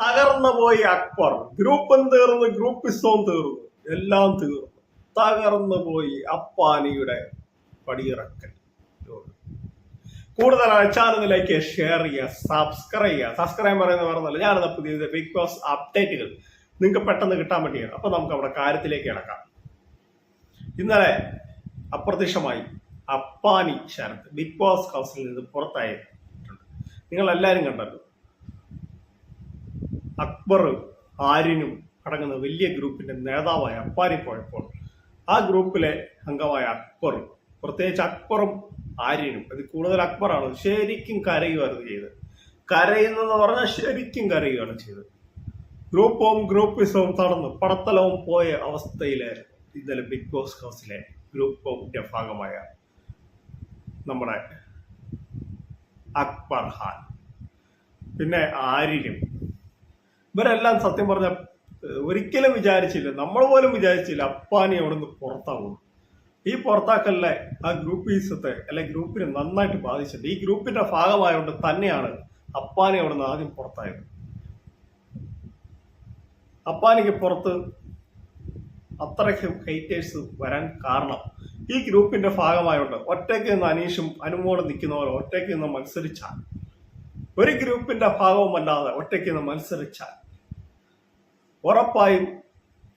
തകർന്നു പോയി അക്ബർ. ഗ്രൂപ്പും തീർന്നു ഗ്രൂപ്പിസവും തീർന്നു. എല്ലാം തീർന്നു. തകർന്നു പോയി അപ്പാനിയുടെ പടിയിറക്കൽ കൂടുതൽ ചാനലിലേക്ക് ഷെയർ ചെയ്യുക സബ്സ്ക്രൈബ് ചെയ്യുക. സബ്സ്ക്രൈബ് പറയുന്ന പറഞ്ഞല്ല ഞാനത് പുതിയ ബിഗ് ബോസ് അപ്ഡേറ്റുകൾ നിങ്ങൾക്ക് പെട്ടെന്ന് കിട്ടാൻ വേണ്ടിയാണ് അപ്പൊ നമുക്ക് അവിടെ കാര്യത്തിലേക്ക് ഇടക്കാം ഇന്നലെ അപ്രത്യക്ഷമായി അപ്പാനി ശരത് ബിഗ് ബോസ് ഹൗസിൽ നിന്ന് പുറത്തായിട്ടുണ്ട്. നിങ്ങൾ എല്ലാവരും കണ്ടല്ലോ. അക്ബർ ആര്യനും അടങ്ങുന്ന വലിയ ഗ്രൂപ്പിന്റെ നേതാവായ അപ്പാരി പോയപ്പോൾ ആ ഗ്രൂപ്പിലെ അംഗമായ അക്ബർ പ്രത്യേകിച്ച് അക്ബറും ആര്യനും അത് കൂടുതൽ അക്ബറാണ് ശരിക്കും കരയുമായിരുന്നു ചെയ്തത്. കരയുന്നെന്ന് പറഞ്ഞാൽ ശരിക്കും കരയുകയാണ് ചെയ്തത്. ഗ്രൂപ്പും ഗ്രൂപ്പിസവും തടന്ന് പടത്തലവും പോയ അവസ്ഥയിലായിരുന്നു ഇന്നലെ ബിഗ് ബോസ് ഹൗസിലെ ഗ്രൂപ്പ് ഹോമിന്റെ ഭാഗമായ നമ്മുടെ അക്ബർ ഖാൻ. പിന്നെ ആര്യനും ഇവരെല്ലാം സത്യം പറഞ്ഞ ഒരിക്കലും വിചാരിച്ചില്ല. നമ്മൾ പോലും വിചാരിച്ചില്ല അപ്പാനി അവിടെ നിന്ന് പുറത്താവും ഈ പുറത്താക്കലിലെ ആ ഗ്രൂപ്പീസത്തെ അല്ലെ ഗ്രൂപ്പിനെ നന്നായിട്ട് ബാധിച്ചത് ഈ ഗ്രൂപ്പിന്റെ ഭാഗമായതുകൊണ്ട് തന്നെയാണ് അപ്പാനി അവിടെ നിന്ന് ആദ്യം പുറത്തായത്. അപ്പാനിക്ക് പുറത്ത് അത്രയ്ക്കും ഹെയ്റ്റേഴ്സ് വരാൻ കാരണം ഈ ഗ്രൂപ്പിന്റെ ഭാഗമായോണ്ട് ഒറ്റയ്ക്ക് നിന്ന് അനീഷും അനുമോളും പോലെ ഒറ്റയ്ക്ക് നിന്ന് മത്സരിച്ചാൽ ഒരു ഗ്രൂപ്പിന്റെ ഭാഗവുമല്ലാതെ ഒറ്റയ്ക്ക് നിന്ന് മത്സരിച്ചാൽ ഉറപ്പായും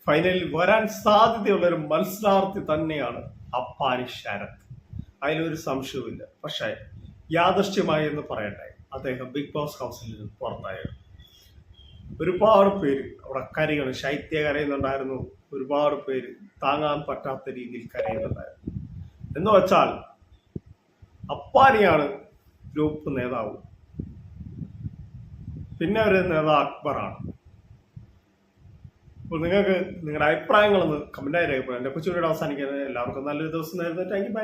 ഫൈനലിൽ വരാൻ സാധ്യതയുള്ള ഒരു മത്സരാർത്ഥി തന്നെയാണ് അപ്പാരി ശരത്. അതിലൊരു സംശയവുമില്ല. പക്ഷേ യാദൃശ്യമായി എന്ന് പറയട്ടെ അദ്ദേഹം ബിഗ് ബോസ് ഹൗസിൽ നിന്ന് പുറത്തായത് ഒരുപാട് പേര് അവിടെ കരകൾ ശൈത്യ കരയുന്നുണ്ടായിരുന്നു. ഒരുപാട് പേര് താങ്ങാൻ പറ്റാത്ത രീതിയിൽ കരയുന്നുണ്ടായിരുന്നു. എന്ന് വെച്ചാൽ അപ്പാനിയാണ് ഗ്രൂപ്പ് നേതാവ്. പിന്നെ ഒരു നേതാവ് അക്ബറാണ്. നിങ്ങൾക്ക് നിങ്ങളുടെ അഭിപ്രായങ്ങളൊന്ന് കമന്റായി രേഖപ്പെടും എന്റെ കൊച്ചുകൂടെ അവസാനിക്കുന്നത് എല്ലാവർക്കും നല്ലൊരു ദിവസം നേരുന്നു. Thank you by